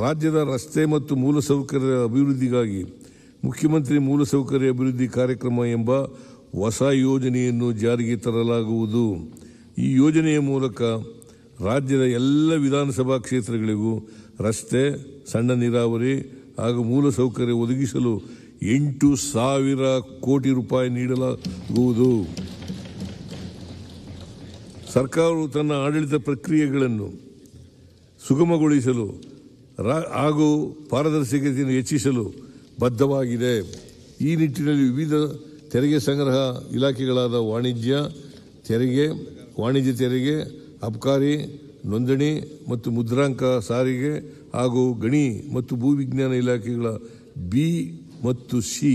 ರಾಜ್ಯದ ರಸ್ತೆ ಮತ್ತು ಮೂಲಸೌಕರ್ಯ ಅಭಿವೃದ್ಧಿಗಾಗಿ ಮುಖ್ಯಮಂತ್ರಿ ಮೂಲಸೌಕರ್ಯ ಅಭಿವೃದ್ಧಿ ಕಾರ್ಯಕ್ರಮ ಎಂಬ ಹೊಸ ಯೋಜನೆಯನ್ನು ಜಾರಿಗೆ ತರಲಾಗುವುದು. ಈ ಯೋಜನೆಯ ಮೂಲಕ ರಾಜ್ಯದ ಎಲ್ಲ ವಿಧಾನಸಭಾ ಕ್ಷೇತ್ರಗಳಿಗೂ ರಸ್ತೆ, ಸಣ್ಣ ನೀರಾವರಿ ಹಾಗೂ ಮೂಲಸೌಕರ್ಯ ಒದಗಿಸಲು ಎಂಟು ಸಾವಿರ ಕೋಟಿ ರೂಪಾಯಿ ನೀಡಲಾಗುವುದು. ಸರ್ಕಾರವು ತನ್ನ ಆಡಳಿತ ಪ್ರಕ್ರಿಯೆಗಳನ್ನು ಸುಗಮಗೊಳಿಸಲು ಹಾಗೂ ಪಾರದರ್ಶಕತೆಯನ್ನು ಹೆಚ್ಚಿಸಲು ಬದ್ಧವಾಗಿದೆ. ಈ ನಿಟ್ಟಿನಲ್ಲಿ ವಿವಿಧ ತೆರಿಗೆ ಸಂಗ್ರಹ ಇಲಾಖೆಗಳಾದ ವಾಣಿಜ್ಯ, ತೆರಿಗೆ ವಾಣಿಜ್ಯ ತೆರಿಗೆ, ಅಬ್ಕಾರಿ, ನೋಂದಣಿ ಮತ್ತು ಮುದ್ರಾಂಕ ಸಾರಿಗೆ ಹಾಗೂ ಗಣಿ ಮತ್ತು ಭೂವಿಜ್ಞಾನ ಇಲಾಖೆಗಳ ಬಿ ಮತ್ತು ಸಿ,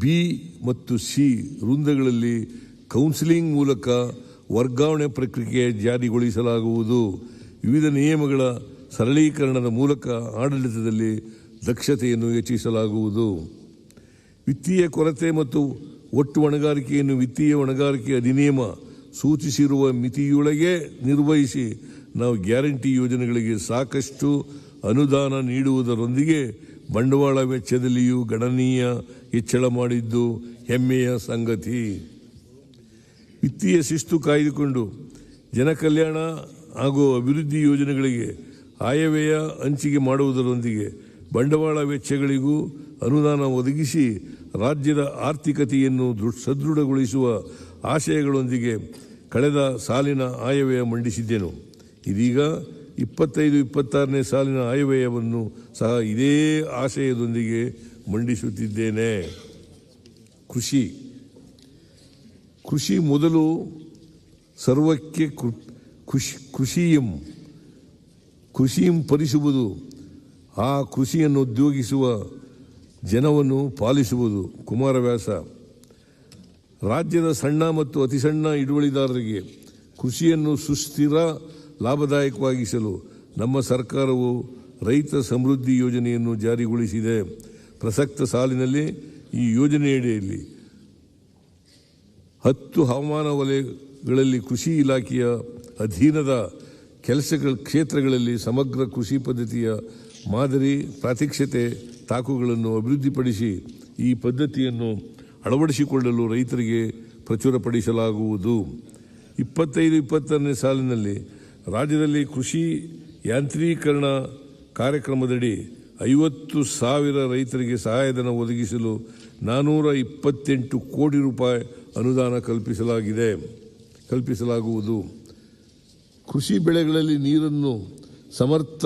ಬಿ ಮತ್ತು ಸಿ ವೃಂದಗಳಲ್ಲಿ ಕೌನ್ಸಿಲಿಂಗ್ ಮೂಲಕ ವರ್ಗಾವಣೆ ಪ್ರಕ್ರಿಯೆ ಜಾರಿಗೊಳಿಸಲಾಗುವುದು. ವಿವಿಧ ನಿಯಮಗಳ ಸರಳೀಕರಣದ ಮೂಲಕ ಆಡಳಿತದಲ್ಲಿ ದಕ್ಷತೆಯನ್ನು ಹೆಚ್ಚಿಸಲಾಗುವುದು. ವಿತ್ತೀಯ ಕೊರತೆ ಮತ್ತು ಒಟ್ಟು ಹೊಣೆಗಾರಿಕೆಯನ್ನು ವಿತ್ತೀಯ ಹೊಣೆಗಾರಿಕೆ ಅಧಿನಿಯಮ ಸೂಚಿಸಿರುವ ಮಿತಿಯೊಳಗೆ ನಿರ್ವಹಿಸಿ ನಾವು ಗ್ಯಾರಂಟಿ ಯೋಜನೆಗಳಿಗೆ ಸಾಕಷ್ಟು ಅನುದಾನ ನೀಡುವುದರೊಂದಿಗೆ ಬಂಡವಾಳ ವೆಚ್ಚದಲ್ಲಿಯೂ ಗಣನೀಯ ಹೆಚ್ಚಳ ಮಾಡಿದ್ದು ಹೆಮ್ಮೆಯ ಸಂಗತಿ. ವಿತ್ತೀಯ ಶಿಸ್ತು ಕಾಯ್ದುಕೊಂಡು ಜನಕಲ್ಯಾಣ ಹಾಗೂ ಅಭಿವೃದ್ಧಿ ಯೋಜನೆಗಳಿಗೆ ಆಯವ್ಯಯ ಹಂಚಿಕೆ ಮಾಡುವುದರೊಂದಿಗೆ ಬಂಡವಾಳ ವೆಚ್ಚಗಳಿಗೂ ಅನುದಾನ ಒದಗಿಸಿ ರಾಜ್ಯದ ಆರ್ಥಿಕತೆಯನ್ನು ದೃಢ ಸದೃಢಗೊಳಿಸುವ ಆಶಯಗಳೊಂದಿಗೆ ಕಳೆದ ಸಾಲಿನ ಆಯವ್ಯಯ ಮಂಡಿಸಿದ್ದೆನು. ಇದೀಗ ಇಪ್ಪತ್ತೈದು, ಇಪ್ಪತ್ತಾರನೇ ಸಾಲಿನ ಆಯವ್ಯಯವನ್ನು ಸಹ ಇದೇ ಆಶಯದೊಂದಿಗೆ ಮಂಡಿಸುತ್ತಿದ್ದೇನೆ. ಕೃಷಿ. ಕೃಷಿ ಮೊದಲು ಸರ್ವಕ್ಕೆ ಕೃಷಿ, ಕೃಷಿಯಂ ಕೃಷಿಯಂ ಪರಿಸುವುದು ಆ ಕೃಷಿಯನ್ನು ಉದ್ಯೋಗಿಸುವ ಜನವನ್ನು ಪಾಲಿಸುವುದು ಕುಮಾರವ್ಯಾಸ ರಾಜ್ಯದ ಸಣ್ಣ ಮತ್ತು ಅತಿ ಸಣ್ಣ ಹಿಡುವಳಿದಾರರಿಗೆ ಕೃಷಿಯನ್ನು ಸುಸ್ಥಿರ, ಲಾಭದಾಯಕವಾಗಿಸಲು ನಮ್ಮ ಸರ್ಕಾರವು ರೈತ ಸಮೃದ್ಧಿ ಯೋಜನೆಯನ್ನು ಜಾರಿಗೊಳಿಸಿದೆ. ಪ್ರಸಕ್ತ ಸಾಲಿನಲ್ಲಿ ಈ ಯೋಜನೆಯಡಿಯಲ್ಲಿ ಹತ್ತು ಹವಾಮಾನ ವಲಯಗಳಲ್ಲಿ ಕೃಷಿ ಇಲಾಖೆಯ ಅಧೀನದ ಕೆಲಸಗಳ ಕ್ಷೇತ್ರಗಳಲ್ಲಿ ಸಮಗ್ರ ಕೃಷಿ ಪದ್ಧತಿಯ ಮಾದರಿ, ಪ್ರಾತ್ಯಕ್ಷತೆ, ತಾಕುಗಳನ್ನು ಅಭಿವೃದ್ಧಿಪಡಿಸಿ ಈ ಪದ್ಧತಿಯನ್ನು ಅಳವಡಿಸಿಕೊಳ್ಳಲು ರೈತರಿಗೆ ಪ್ರಚುರಪಡಿಸಲಾಗುವುದು. ಇಪ್ಪತ್ತೈದು ಇಪ್ಪತ್ತರನೇ ಸಾಲಿನಲ್ಲಿ ರಾಜ್ಯದಲ್ಲಿ ಕೃಷಿ ಯಾಂತ್ರೀಕರಣ ಕಾರ್ಯಕ್ರಮದಡಿ ಐವತ್ತು ಸಾವಿರ ರೈತರಿಗೆ ಸಹಾಯಧನ ಒದಗಿಸಲು ನಾನೂರ ಇಪ್ಪತ್ತೆಂಟು ಕೋಟಿ ರೂಪಾಯಿ ಅನುದಾನ ಕಲ್ಪಿಸಲಾಗಿದೆ. ಕಲ್ಪಿಸಲಾಗುವುದು. ಕೃಷಿ ಬೆಳೆಗಳಲ್ಲಿ ನೀರನ್ನು ಸಮರ್ಥ